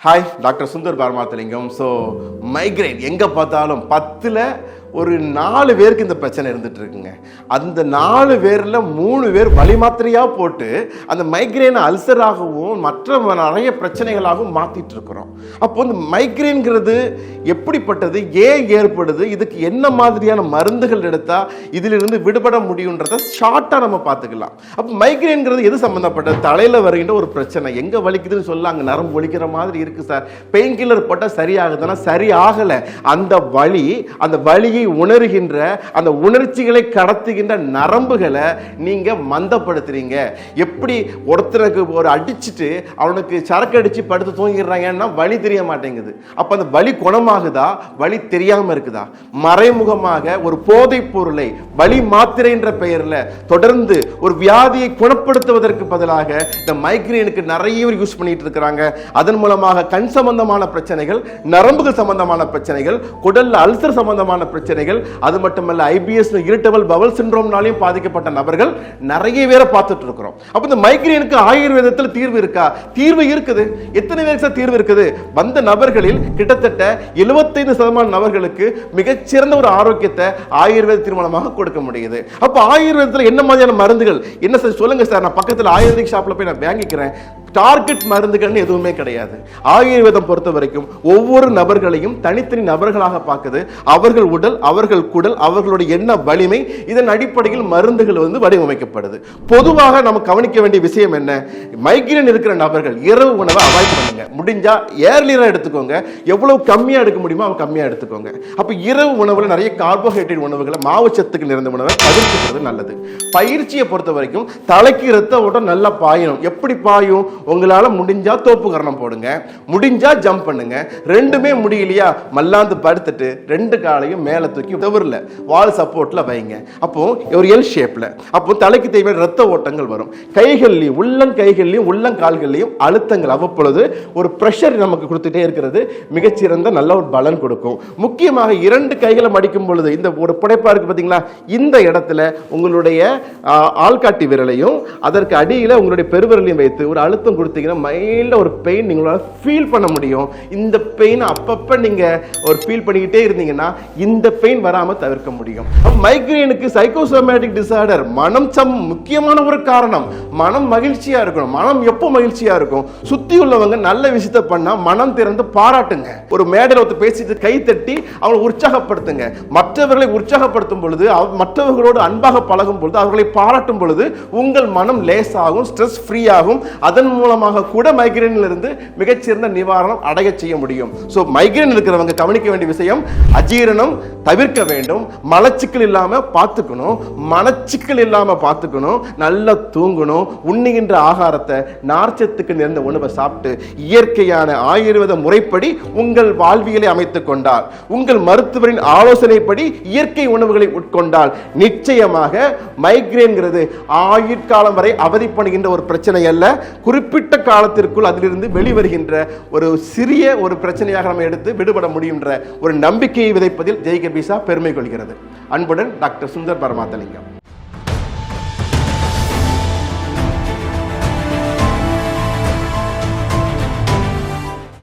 Hi doctor Sundar Paramathalingam so migraine எங்கே பார்த்தாலும் பத்தில் ஒரு நாலு பேருக்கு இந்த பிரச்சனை இருந்துட்டு இருக்குங்க. அந்த நாலு பேரில் மூணு பேர் வழி மாத்திரையாக போட்டு அந்த மைக்ரைனை அல்சராகவும் மற்ற நிறைய பிரச்சனைகளாகவும் மாற்றிட்டு இருக்கிறோம். அப்போ இந்த மைக்ரைன்கிறது எப்படிப்பட்டது? ஏன் ஏற்படுது? இதுக்கு என்ன மாதிரியான மருந்துகள் எடுத்தால் இதிலிருந்து விடுபட முடியுன்றதை ஷார்ட்டாக நம்ம பார்த்துக்கலாம். அப்போ மைக்ரைன்கிறது எது சம்மந்தப்பட்டது தலையில் வருகின்ற ஒரு பிரச்சனை. எங்கே வலிக்குதுன்னு சொல்ல அங்கே நரம்பு வலிக்கிற மாதிரி இருக்குது சார். பெயின் கில்லர் போட்டால் சரியாகுதுன்னா சரி ஆகலை. அந்த வழி அந்த வழியை வலியை உணர்கின்ற அந்த உணர்ச்சிகளை கடத்துகின்ற நரம்புகளை நீங்கள் மந்தப்படுத்துறீங்க. எப்படி ஒருத்தனுக்கு ஒரு அடிச்சுட்டு அவனுக்கு சரக்கு அடித்து படுத்து தூங்கிடுறாங்கன்னா வழி தெரிய மாட்டேங்குது. அப்போ அந்த வழி குணமாகுதா? வழி தெரியாமல் இருக்குதா? மறைமுகமாக ஒரு போதைப் பொருளை வழி மாத்திரைன்ற பெயரில் தொடர்ந்து ஒரு வியாதியை குணப்படுத்துவதற்கு பதிலாக இந்த மைக்ரேனுக்கு நிறைய பேர் யூஸ் பண்ணிட்டு இருக்கிறாங்க. அதன் மூலமாக கண் சம்பந்தமான பிரச்சனைகள் நரம்புகள் சம்பந்தமான பிரச்சனைகள் குடல் அல்சர் சம்பந்தமான பிரச்சனைகள் அது மட்டுமல்ல ஐபிஎஸ் இரிட்டபிள் பவல் சிண்ட்ரோம்னாலையும் பாதிக்கப்பட்ட நபர்கள் நிறைய பேரை பார்த்துட்டு இருக்கிறோம். அப்ப இந்த மைக்ரேனுக்கு ஆயுர்வேதத்தில் தீர்வு இருக்கா? தீர்வு இருக்குது. எத்தனை பேருக்கு தீர்வு இருக்குது? வந்த நபர்களில் கிட்டத்தட்ட 75% சதமான நபர்களுக்கு மிகச்சிறந்த ஒரு ஆரோக்கியத்தை ஆயுர்வேத திருமணமாக கொடுக்க முடியுது. அப்போ ஆயுர்வேதத்தில் என்ன மாதிரியான மருந்துகள்? என்ன சார்? சொல்லுங்க சார். நான் பக்கத்தில் ஆயுர்வேதிக் ஷாப்பில் போய் நான் வாங்கிக்கிறேன். டார்கெட் மருந்துகள்னு எதுவுமே கிடையாது. ஆயுர்வேதம் பொறுத்த வரைக்கும் ஒவ்வொரு நபர்களையும் தனித்தனி நபர்களாக பார்க்குது. அவர்கள் உடல் அவர்கள் குடல் அவர்களுடைய எண்ண வலிமை இதன் அடிப்படையில் மருந்துகள் வந்து வடிவமைக்கப்படுது. பொதுவாக நம்ம கவனிக்க வேண்டிய விஷயம் என்ன? மைக்ரேன் இருக்கிற நபர்கள் இரவு உணவை அவாய்ட் பண்ணுங்க. முடிஞ்சா ஏர்லியராக எடுத்துக்கோங்க. எவ்வளவு கம்மியாக எடுக்க முடியுமோ அவன் கம்மியாக எடுத்துக்கோங்க. அப்போ இரவு உணவில் நிறைய கார்போஹைட்ரேட் உணவுகளை மாவுச்சத்துக்கு நிறைந்த உணவை தவிர்த்துக்கிறது நல்லது. பயிற்சியை பொறுத்த வரைக்கும் தலைக்கு ரத்த ஓட்டம் நல்லா பாயணும். எப்படி பாயும்? உங்களால் முடிஞ்சா தோப்பு கரணம் போடுங்க முடிஞ்சா ஜம்ப் பண்ணுங்க. ரெண்டுமே முடியலையா? மல்லாந்து படுத்துட்டு ரெண்டு காலையும் மேலே தூக்கி தவறில் வால் சப்போர்ட்டில் வைங்க. அப்போ ஒரு எல் ஷேப்பில் அப்போ தலைக்கு தேவையான ரத்த ஓட்டங்கள் வரும். கைகள்லையும் உள்ளங்கைகள்லையும் உள்ளங்கால்கள்லையும் அழுத்தங்கள் அவ்வப்பொழுது ஒரு ப்ரெஷர் நமக்கு கொடுத்துட்டே இருக்கிறது. மிகச்சிறந்த நல்ல ஒரு பலன் கொடுக்கும். முக்கியமாக இரண்டு கைகளை மடிக்கும் பொழுது இந்த ஒரு புடைப்பா இருக்கு பார்த்தீங்களா இந்த இடத்துல உங்களுடைய ஆள்காட்டி விரலையும் அதற்கு அடியில் உங்களுடைய பெருவிரலையும் வைத்து ஒரு அழுத்தம் கொடுத்தீங்கன்னா மைல்டா ஒரு பெயின் நீங்களால ஃபீல் பண்ண முடியும். இந்த பெயின் அப்பப்போ நீங்கள் ஒரு ஃபீல் பண்ணிக்கிட்டே இருந்தீங்கன்னா இந்த பெயின் வராமல் தவிர்க்க முடியும். மைக்ரேனுக்கு சைக்கோசோமேட்டிக் டிசார்டர் மனம் சம் முக்கியமான ஒரு காரணம். மனம் மகிழ்ச்சியா இருக்கணும். மனம் எப்போ மகிழ்ச்சியாக இருக்கும்? சுற்றி உள்ளவங்க நல்ல விஷயத்த பண்ணால் மனம் திறந்து பாராட்டுங்க. ஒரு மேடையில் ஒருத்தர் பேசிட்டு கை தட்டி அவங்களை உற்சாகப்படுத்துங்க. மற்றவர்களை உற்சாகப்படுத்தும் பொழுது மற்றவர்களோடு அன்பாக பழகும் பொழுது அவர்களை பாராட்டும் பொழுது உங்கள் மனம் லேசாகும் ஸ்ட்ரெஸ் ஃப்ரீ ஆகும். அதன் மூலமாக கூட மைக்ரேனில் இருந்து மிகச்சிறந்த நிவாரணம் அடைய செய்ய முடியும். ஸோ மைக்ரேன் இருக்கிறவங்க கவனிக்க வேண்டிய விஷயம் அஜீரணம் தவிர்க்க வேண்டும் மலச்சிக்கல் இல்லாம பார்த்துக்கணும் மனச்சிக்கல் இல்லாம பார்த்துக்கணும் நல்லா தூங்கணும் உண்ணுகின்ற ஆகாரத்தை நார்ச்சத்துக்கு நிறைந்த உணவை சாப்பிட்டு இயற்கையான ஆயுர்வேத முறைப்படி உங்கள் வாழ்வியலை அமைத்துக் கொண்டால் உங்கள் மருத்துவரின் ஆலோசனைப்படி இயற்கை உணவுகளை உட்கொண்டால் நிச்சயமாக மைக்ரேன்கிறது ஆயுட்காலம் வரை அவதிப்படுகின்ற ஒரு பிரச்சனை அல்ல. குறிப்பிட்ட குறிப்பிட்ட காலத்திற்குள் அதிலிருந்து வெளிவருகின்ற ஒரு சிறிய ஒரு பிரச்சனையாக நம்ம எடுத்து விடுபட முடியுன்ற ஒரு நம்பிக்கையை விதைப்பதில் ஜெய்கர் கபீசா பெருமை கொள்கிறது. அன்புடன் டாக்டர் சுந்தர் பரமாத்தலிங்கம்.